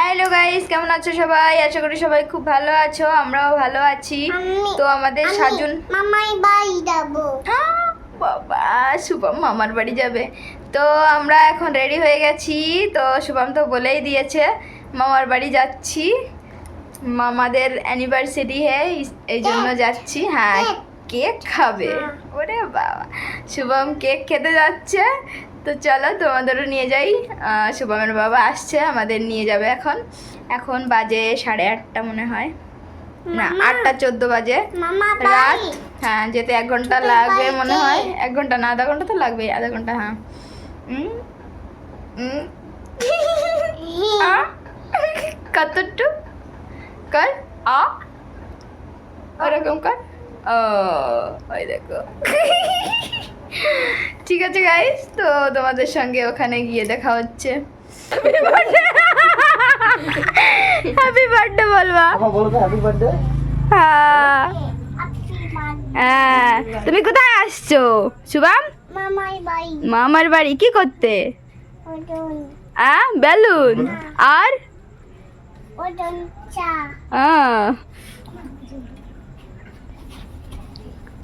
Hello guys কেমন আছো সবাই? আশা করি সবাই খুব ভালো আছো আমরাও ভালো আছি। তো আমাদের সাজুন মামাই বাড়ি যাব। বাবা শুভম মামার বাড়ি যাবে। তো আমরা এখন রেডি হয়ে গেছি। তো শুভম তো বলেই দিয়েছে মামার বাড়ি যাচ্ছি। মামাদের অ্যানিভার্সারি হে এই জন্য যাচ্ছি। হ্যাঁ কেক। খাবে। ওরে বাবা। শুভম কেক খেতে যাচ্ছে। তো চলো তোমাদেরও নিয়ে যাই। শুভমের বাবা আসছে আমাদের নিয়ে যাবে এখন। এখন বাজে সাড়ে আটটা মনে হয়। না আটটা চোদ্দ বাজে। রাত। হ্যাঁ যেতে এক ঘণ্টা লাগবে মনে হয়। এক ঘণ্টা না আধা ঘণ্টা তো লাগবে আধা ঘণ্টা হ্যাঁ। কতটু কর। আ? ওরকম কর। ওই দেখো। ঠিক আছে গাইস তো তোমাদের সঙ্গে ওখানে গিয়ে দেখা হচ্ছে। হ্যাপি বার্থডে বলবা। হ্যাঁ. হ্যাঁ। তুমি কোথায় আসছো? শুভম? মামার বাড়ি। কি করতে? বেলুন। আর? চা। আহ।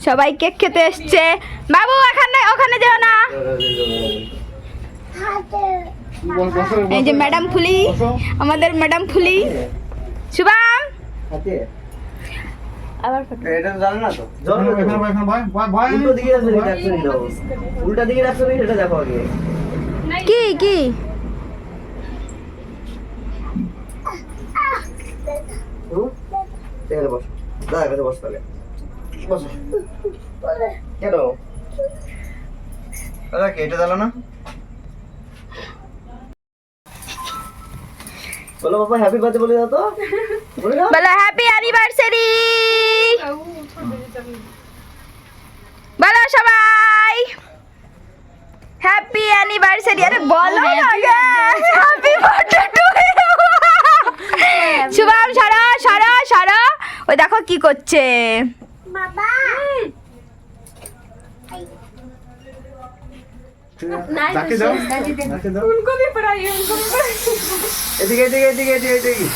সবাই কেক খেতে এসছে। বাবু এখানে ওখানে যেও না। এই যে ম্যাডাম ফুলি আমাদের ম্যাডাম ফুলি। শুভম। কি কি? বস। দাদা কাছে বস তাহলে। বসো। কেন? দাদা কি এটা না বলো বাবা হ্যাপি বার্থডে বলে দাও তো। বলো হ্যাপি অ্যানিভার্সারি বলো সবাই। হ্যাপি অ্যানিভার্সারি আরে বলো না হ্যাপি বার্থডে টু শুভম সারা সারা সারা। ওই দেখো কি করছে। বাবা। যাকে যাও যাকে যাও এদিকে এদিকে এদিকে এদিকে এদিকে।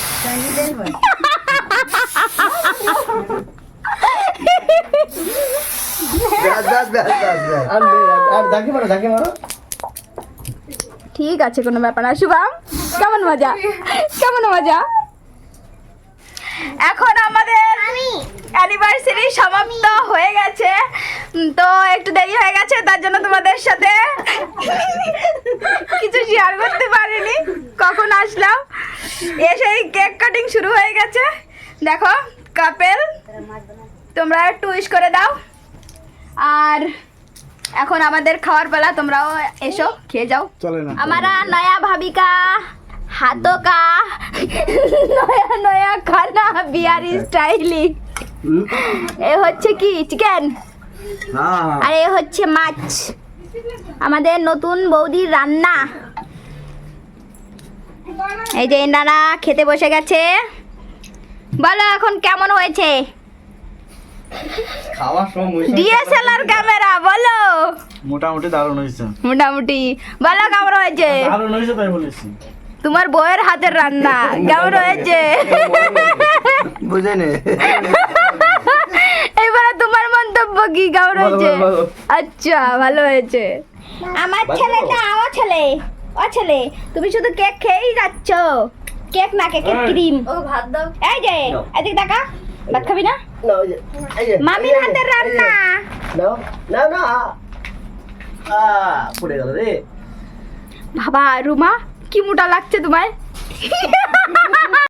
ব্যাস ব্যাস ব্যাস ব্যাস ব্যাস। আর আর ঝাঁকি মারো ঝাঁকি মারো। ঠিক আছে কোনো ব্যাপার না। শুভম কেমন মজা? কেমন মজা? এখন আমাদের অ্যানিভার্সারি সমাপ্ত হয়ে গেছে। তো একটু দেরি হয়ে গেছে তার জন্য তোমাদের সাথে কিছু শেয়ার করতে পারিনি। কখন আসলাম? এসেই কেক কাটিং শুরু হয়ে গেছে। দেখো কাপেল তোমরা একটু উইশ করে দাও। আর এখন আমাদের খাওয়ার পালা তোমরাও এসো খেয়ে যাও। আমারা নয়া ভাবিকা হাতকা নয়া নয়া খানা বিহারি স্টাইলিং এ হচ্ছে কি চিকেন আর এ হচ্ছে মাছ। আমাদের নতুন বৌদির রান্না। এই যে এনারা খেতে বসে গেছে। বলো এখন কেমন হয়েছে? ডিএসএলআর ক্যামেরা বলো। মোটামুটি দারুণ হয়েছে। মোটামুটি। বলো কেমন হয়েছে? দারুণ হয়েছে তাই বলেছি। তোমার বউয়ের হাতের রান্না কেমন হয়েছে? বুঝে মন্তব্য কি। আচ্ছা ভালো হয়েছে। আমার ও ছেলে ও ছেলে তুমি শুধু কেক খেয়েই যাচ্ছ। কেক না কেকের ক্রিম। ও ভাত দাও। এই যে এদিকে টাকা ভাত খাবি না? মামির হাতের রান্না। নাও না না আ পড়ে গেল রে। বাবা রুমা কি মোটা লাগছে তোমায়?